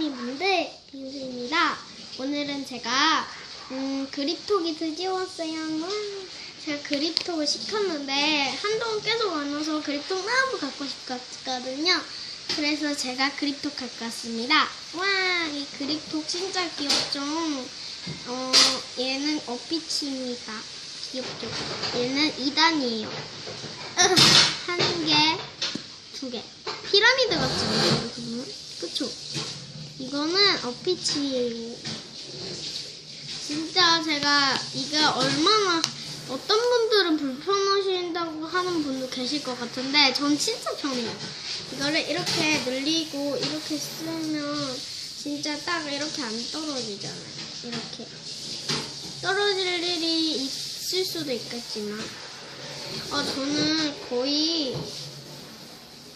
이다니분들 빙수입니다. 오늘은 제가 음, 그립톡이 드디어 왔어요. 와, 제가 그립톡을 시켰는데 한동안 계속 안 와서 그립톡 너무 갖고 싶었거든요. 그래서 제가 그립톡 갖고 왔습니다. 와, 이 그립톡 진짜 귀엽죠? 어, 얘는 어피치입니다. 귀엽죠? 얘는 2단이에요. 한 개, 두 개. 피라미드 같지 않아요, 이렇게 보면? 그쵸? 이거는 어피치예요. 진짜 제가 이게 얼마나 어떤 분들은 불편하신다고 하는 분도 계실 것 같은데 전 진짜 편해요. 이거를 이렇게 늘리고 이렇게 쓰면 진짜 딱 이렇게 안 떨어지잖아요. 이렇게 떨어질 일이 있을 수도 있겠지만 아 저는 거의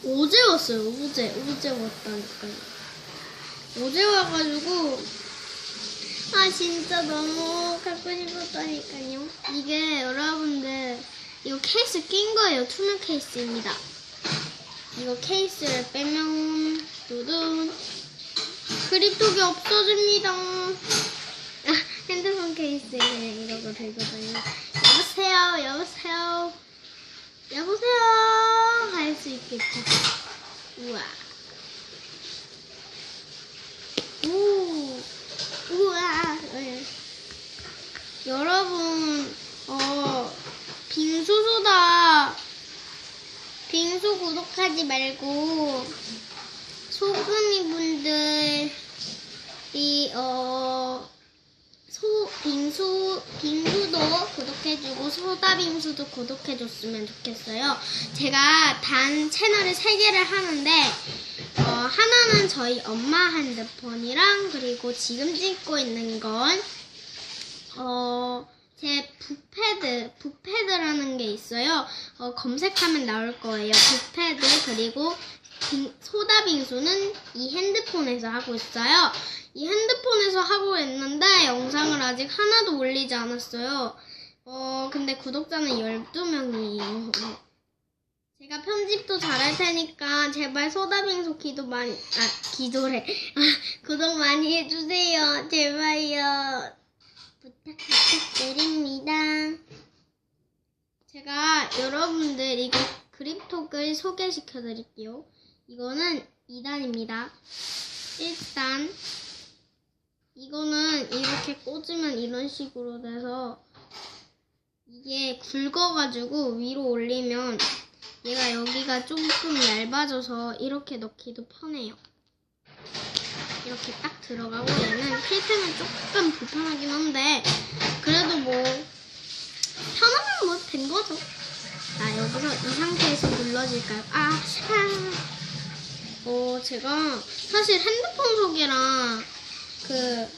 어제 왔어요. 어제 어제 왔다니까요. 어제 와가지고 아 진짜 너무 갖고 싶었다니까요. 이게 여러분들 이거 케이스 낀 거예요. 투명 케이스입니다. 이거 케이스를 빼면 두둔 그립톡이 없어집니다. 아, 핸드폰 케이스에 이러고 들거든요. 여보세요, 여보세요, 여보세요 할 수 있겠죠. 우와. 오, 우와. 네. 여러분, 어, 빙수소다. 빙수 구독하지 말고, 소금이 분들이, 어, 소, 빙수, 빙수도 구독해주고, 소다 빙수도 구독해줬으면 좋겠어요. 제가 단 채널을 3개를 하는데, 어, 하나는 저희 엄마 핸드폰이랑 그리고 지금 찍고 있는 건 어, 제 붓패드, 붓패드라는 게 있어요. 어, 검색하면 나올 거예요. 붓패드 그리고 빙- 소다 빙수는 이 핸드폰에서 하고 있어요. 이 핸드폰에서 하고 있는데 영상을 아직 하나도 올리지 않았어요. 어, 근데 구독자는 12명이에요. 제가 편집도 잘할 테니까 제발 소다빙수 기도 많이 아 기도래 아, 구독 많이 해주세요 제발요 부탁 부탁드립니다. 제가 여러분들 이거 그립톡을 소개시켜 드릴게요. 이거는 2단입니다. 1단 이거는 이렇게 꽂으면 이런 식으로 돼서 이게 굵어가지고 위로 올리면 얘가 여기가 조금 얇아져서 이렇게 넣기도 편해요. 이렇게 딱 들어가고 얘는 필테는 조금 불편하긴 한데 그래도 뭐 편하면 뭐 된 거죠. 자 여기서 이 상태에서 눌러질까요? 아, 아. 어 제가 사실 핸드폰 소개랑 그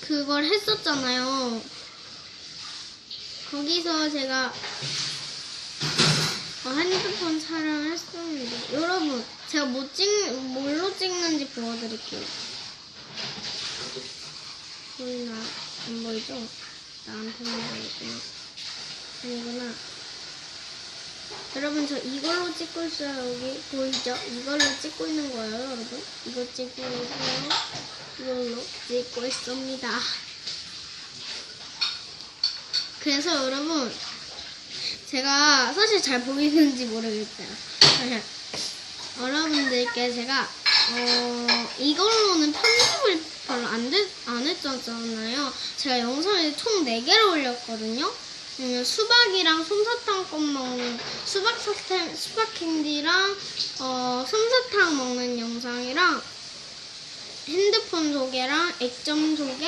그걸 했었잖아요. 거기서 제가 어, 핸드폰 촬영을 했었는데 여러분 제가 뭐 찍, 뭘로 찍는지 보여드릴게요 보이나? 안 보이죠? 나한테만 보이구나 아니구나 여러분 저 이걸로 찍고 있어요 여기 보이죠? 이걸로 찍고 있는 거예요 여러분 이거 찍고 있고요 이걸로 찍고 있습니다 그래서 여러분 제가 사실 잘 보이는지 모르겠어요. 여러분들께 제가 어, 이걸로는 편집을 별로 안, 됐, 안 했었잖아요. 제가 영상을 총 4개를 올렸거든요. 음, 수박이랑 솜사탕 껌 먹는 수박 사탕, 수박 캔디랑 어, 솜사탕 먹는 영상이랑 핸드폰 소개랑 액점 소개